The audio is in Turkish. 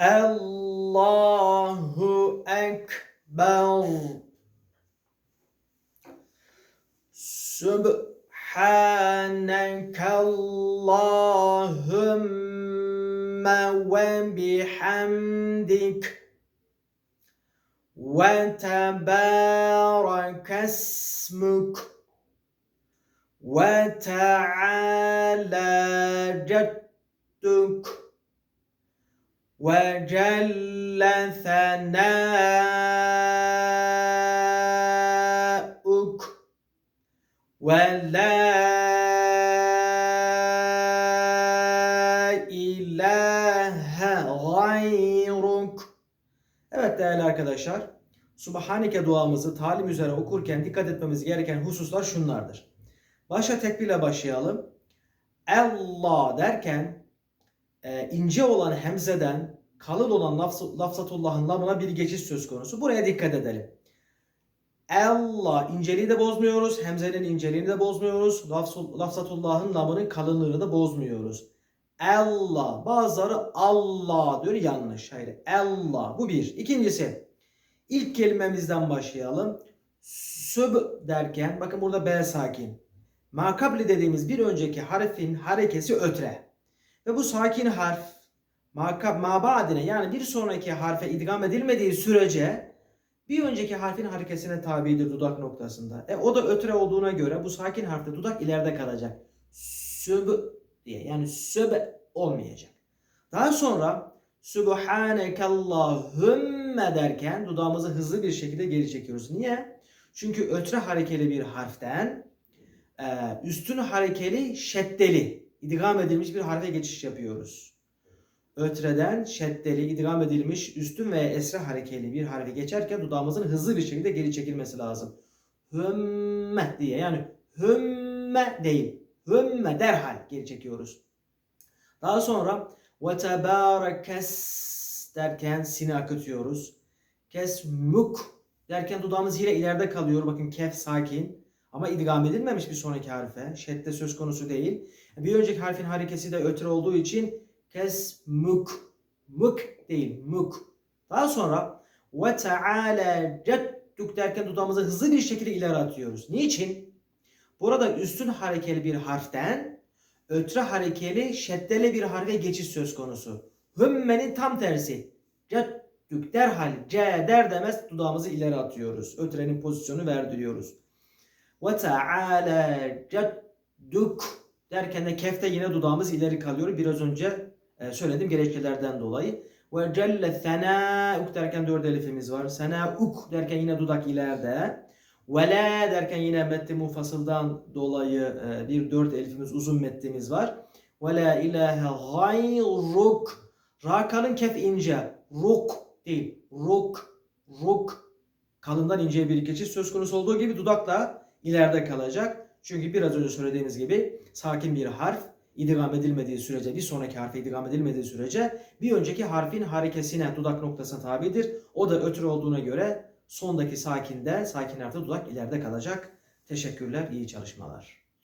الله أكبر سبحانك اللهم وبحمدك وتبارك اسمك وتعالى جدك Ve teala cedduk. وجل ثناؤك ولا ilahe gayruk. Evet değerli arkadaşlar, Subhaneke duamızı talim üzere okurken dikkat etmemiz gereken hususlar şunlardır. Başa tekbirle başlayalım. Allah derken e, ince olan hemzeden kalın olan lafz- lafzatullahın lamına bir geçiş söz konusu. Buraya dikkat edelim. Allah inceliği de bozmuyoruz. Hemzenin inceliğini de bozmuyoruz. Lafz- Lafzatullahın lamının kalınlığını da bozmuyoruz. Allah. Bazıları Allah diyor yanlış. Hayır. Allah. Bu bir. İkincisi. ilk kelimemizden başlayalım. Söb derken bakın burada B sakin. Makabli dediğimiz bir önceki harfin harekesi ötre. Ve bu sakin harf makab mabadine yani bir sonraki harfe idgam edilmediği sürece bir önceki harfin harekesine tabidir dudak noktasında. E o da ötre olduğuna göre bu sakin harfte dudak ileride kalacak. Süb diye yani söb olmayacak. Daha sonra Subhanekallahümme derken dudağımızı hızlı bir şekilde geri çekiyoruz. Niye? Çünkü ötre harekeli bir harften e, üstün harekeli şeddeli idgam edilmiş bir harfe geçiş yapıyoruz. Ötreden şeddeli idgam edilmiş üstün veya esre harekeli bir harfe geçerken dudağımızın hızlı bir şekilde geri çekilmesi lazım. Hümme diye yani hümme değil. Hümme derhal geri çekiyoruz. Daha sonra ve tebarekes derken sini akıtıyoruz. Kesmuk derken dudağımız yine ileride kalıyor. Bakın kef sakin. Ama idgam edilmemiş bir sonraki harfe. Şedde söz konusu değil. Bir önceki harfin harekesi de ötre olduğu için kesmuk. Muk değil muk. Daha sonra ve teala cedduk derken dudağımızı hızlı bir şekilde ileri atıyoruz. Niçin? Burada üstün harekeli bir harften ötre harekeli şeddeli bir harfe geçiş söz konusu. Hümmenin tam tersi. Cedduk derhal C der demez dudağımızı ileri atıyoruz. Ötrenin pozisyonu verdiriyoruz. Ve teala cedduk derken de kefte yine dudağımız ileri kalıyor. Biraz önce e, söylediğim gerekçelerden dolayı. Ve celle senauk derken dört elifimiz var. Senauk derken yine dudak ileride. Ve la derken yine metni mufasıldan dolayı e, bir dört elifimiz uzun metnimiz var. Ve la ilahe gayruk. Ra kef ince. Ruk değil. Ruk. Ruk. Kalından inceye bir geçiş söz konusu olduğu gibi dudak da ileride kalacak. Çünkü biraz önce söylediğimiz gibi sakin bir harf idgam edilmediği sürece bir sonraki harfe idgam edilmediği sürece bir önceki harfin harekesine dudak noktasına tabidir. O da ötürü olduğuna göre sondaki sakinde sakin harfte dudak ileride kalacak. Teşekkürler, iyi çalışmalar.